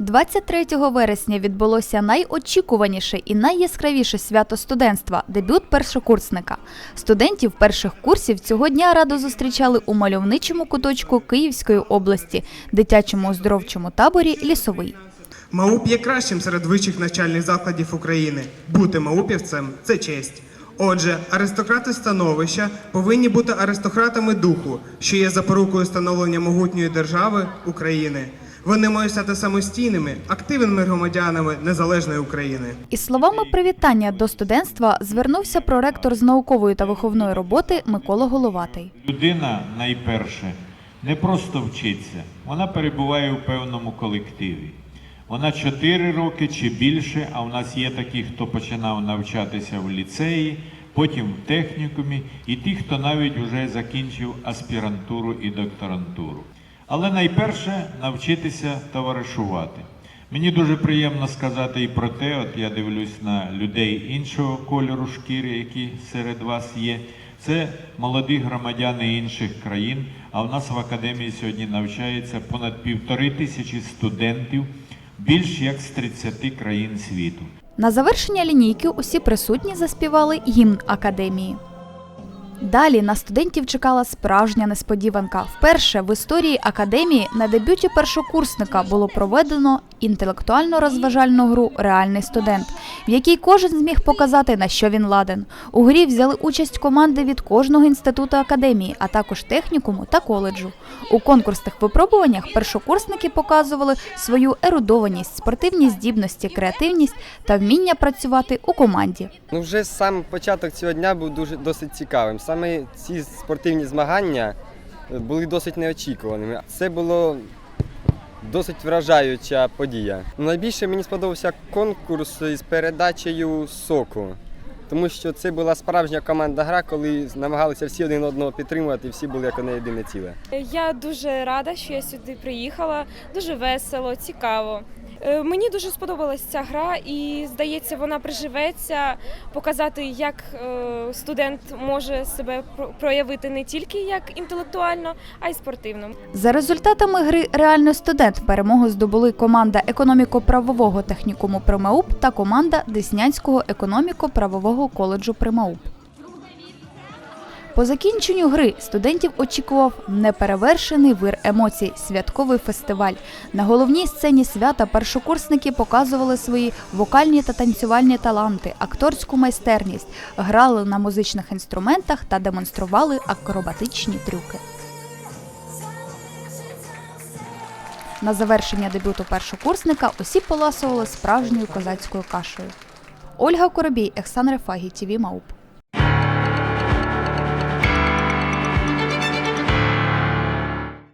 23 вересня відбулося найочікуваніше і найяскравіше свято студентства дебют першокурсника. Студентів перших курсів цього дня радо зустрічали у мальовничому куточку Київської області, дитячому оздоровчому таборі Лісовий. МАУП є кращим серед вищих навчальних закладів України. Бути маупівцем це честь. Отже, аристократи становища повинні бути аристократами духу, що є запорукою становлення могутньої держави України. Вони мають стати самостійними, активними громадянами незалежної України. Із словами привітання до студентства звернувся проректор з наукової та виховної роботи Микола Головатий. Людина найперше не просто вчиться, вона перебуває у певному колективі. Вона 4 роки чи більше, а в нас є такі, хто починав навчатися в ліцеї, потім в технікумі, і ті, хто навіть вже закінчив аспірантуру і докторантуру. Але найперше навчитися товаришувати. Мені дуже приємно сказати і про те, от я дивлюсь на людей іншого кольору шкіри, які серед вас є. Це молоді громадяни інших країн. А в нас в академії сьогодні навчається понад півтори тисячі студентів, більш як з 30 країн світу. На завершення лінійки усі присутні заспівали гімн академії. Далі на студентів чекала справжня несподіванка. Вперше в історії академії на дебюті першокурсника було проведено інтелектуально-розважальну гру Реальний студент, в якій кожен зміг показати на що він ладен. У грі взяли участь команди від кожного інституту академії, а також технікуму та коледжу. У конкурсних випробуваннях першокурсники показували свою ерудованість, спортивні здібності, креативність та вміння працювати у команді. Ну, вже сам початок цього дня був дуже досить цікавим. Саме ці спортивні змагання е, були досить неочікуваними. Це було досить вражаюча подія. Найбільше мені сподобався конкурс із передачею соку. Тому що це була справжня команда гра, коли намагалися всі один одного підтримувати, всі були як одне єдине ціле. Я дуже рада, що я сюди приїхала. Дуже весело, цікаво. Е, Мені дуже сподобалась ця гра, і здається, вона приживеться, показати, як е, студент може себе про- проявити не тільки як інтелектуально, а й спортивно. За результатами гри Реально студент перемогу здобули команда економіко-правового технікуму Примауп та команда Деснянського економіко-правового коледжу Примауп. По закінченню гри студентів очікував неперевершений вир емоцій святковий фестиваль. На головній сцені свята першокурсники показували свої вокальні та танцювальні таланти, акторську майстерність, грали на музичних інструментах та демонстрували акробатичні трюки. На завершення дебюту першокурсника усі поласували справжньою козацькою кашею. Ольга Коробій, Ексан Рефагі, ТІВІ Мауп.